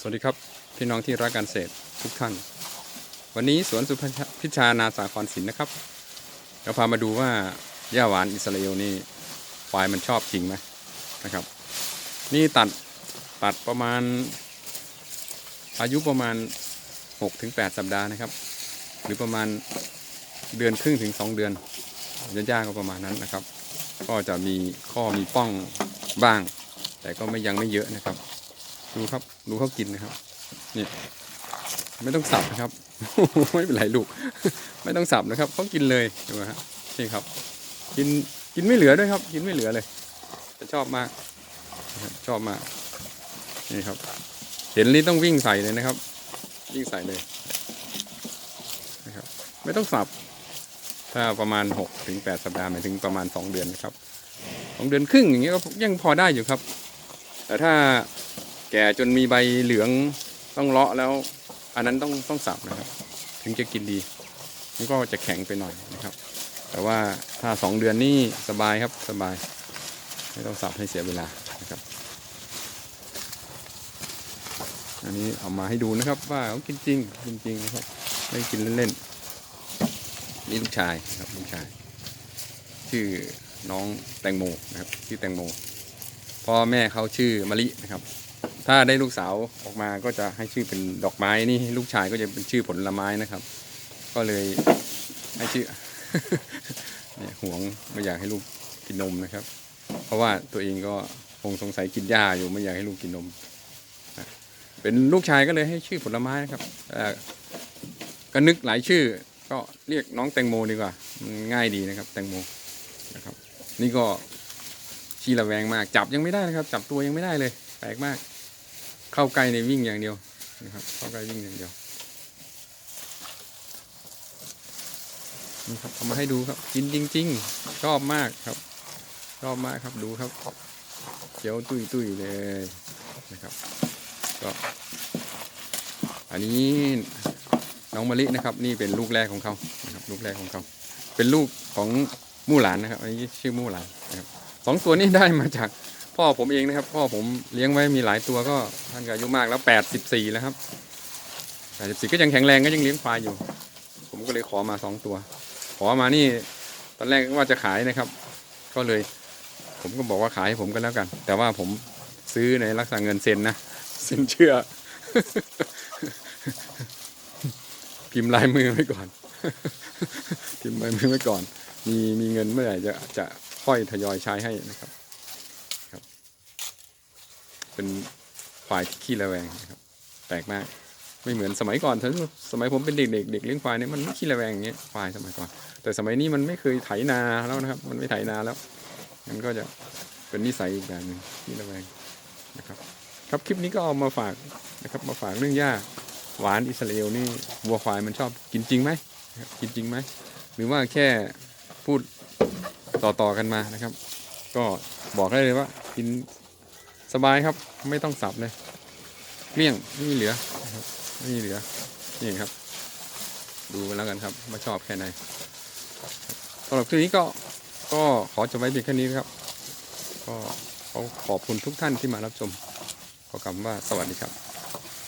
สวัสดีครับ พี่น้องที่รักการเกษตรทุกท่าน วันนี้สวนสุพิชานาสาครศิลป์นะครับเราพามาดูว่าหญ้าหวานอิสราเอลนี่ควายมันชอบจริงไหมนะครับ นี่ตัดตัดประมาณ อายุประมาณ 6-8 สัปดาห์นะครับ หรือประมาณเดือนครึ่งถึง 2 เดือนย่าๆก็ประมาณนั้นนะครับ ก็จะมีข้อมีป้องบ้าง แต่ก็ไม่ยังไม่เยอะนะครับ ดูครับ ดูเขากินนะครับ นี่ ไม่ต้องสับนะครับ ไม่เป็นไรลูก ไม่ต้องสับนะครับเขากินเลยดูฮะนี่ครับ กินกินไม่เหลือด้วยครับ กินไม่เหลือเลยจะชอบมากชอบมากนี่ครับ เห็นนี่ต้องวิ่งใส่เลยนะครับ วิ่งใส่เลยนะครับ ไม่ต้องสับ ถ้าประมาณ6ถึง8สัปดาห์หมายถึงประมาณ 2 เดือนนะครับสองเดือนครึ่งอย่างเงี้ยก็ยังพอได้อยู่ครับ แต่ถ้า แก่จนมีใบเหลืองต้องเลาะแล้ว อันนั้นต้องต้องสับนะครับ ถึงจะกินดีมันก็จะแข็งไปหน่อยนะครับ แต่ว่าถ้าสองเดือนนี่สบายครับสบาย ไม่ต้องสับให้เสียเวลานะครับ อันนี้เอามาให้ดูนะครับว่าเขากินจริงกินจริงนะครับไม่กินเล่นๆนี่ลูกชายครับลูกชาย ชื่อน้องแตงโมนะครับชื่อแตงโมพ่อแม่เขาชื่อมะลินะครับ ถ้าได้ลูกสาวออกมาก็จะให้ชื่อเป็นดอกไม้นี่ลูกชายก็จะเป็นชื่อผลไม้นะครับ ก็เลยให้ชื่อ เนี่ยห่วงไม่อยากให้ลูกกินนมนะครับ เพราะว่าตัวเองก็คงสงสัยกินหญ้าอยู่ไม่อยากให้ลูกกินนม เป็นลูกชายก็เลยให้ชื่อผลไม้นะครับก็นึกหลายชื่อ ก็เรียกน้องแตงโมดีกว่าง่ายดีนะครับ แตงโมนะครับ นี่ก็ขี้ระแวงมาก จับยังไม่ได้นะครับ จับตัวยังไม่ได้เลย แปลกมาก เข้าใกล้ในวิ่งอย่างเดียวนะครับ เข้าใกล้วิ่งอย่างเดียวนี่ครับเอามาให้ดูครับ กินจริง ๆ ชอบมากครับ ชอบมากครับดูครับเขียวตุยตุยเลยนะครับ ก็อันนี้น้องมะลินะครับ นี่เป็นลูกแรกของเขานะครับ ลูกแรกของเขา เป็นลูกของมู่หลานนะครับ อันนี้ชื่อมู่หลานนะครับสองตัวนี้ได้มาจาก พ่อผมเองนะครับ พ่อผมเลี้ยงไว้มีหลายตัวก็ท่านก็อายุมากแล้วแปดสิบสี่แล้วครับแปดสิบสี่ก็ยังแข็งแรงก็ยังเลี้ยงควายอยู่ ผมก็เลยขอมาสองตัว ขอมานี่ตอนแรกว่าจะขายนะครับ ก็เลย ผมก็บอกว่าขายให้ผมก็แล้วกัน แต่ว่าผมซื้อในลักษณะเงินเซ็นนะเซ็นเชื่อ พิมพ์ลายมือไว้ก่อน พิมพ์ลายมือไว้ก่อน มีมีเงินเมื่อไหร่จะจะค่อยทยอยใช้ให้นะครับ เป็นควายที่ขี้ระแวงนะครับแปลกมาก ไม่เหมือนสมัยก่อนถ้าสมัยผมเป็นเด็กๆเด็กเลี้ยงควายเนี่ยมันไม่ขี้ระแวงอย่างเงี้ยควายสมัยก่อน แต่สมัยนี้มันไม่เคยไถนาแล้วนะครับ มันไม่ไถนาแล้วมันก็จะเป็นนิสัยอีกแบบหนึ่งขี้ระแวงนะครับ ครับคลิปนี้ก็เอามาฝากนะครับ มาฝากเรื่องหญ้าหวานอิสราเอลนี่วัวควายมันชอบกินจริงไหมกินจริงไหมหรือว่าแค่พูดต่อๆกันมานะครับ ก็บอกได้เลยว่ากิน สบายครับไม่ต้องสับเลยเลี้ยงไม่มีเหลือนะครับไม่มีเหลือนี่ครับ ดูไปแล้วกันครับว่าชอบแค่ไหนสำหรับคลิปนี้ก็ก็ขอจบไว้เพียงแค่นี้นะครับ ก็ขอขอบคุณทุกท่านที่มารับชม ขอกล่าวคำว่าสวัสดีครับ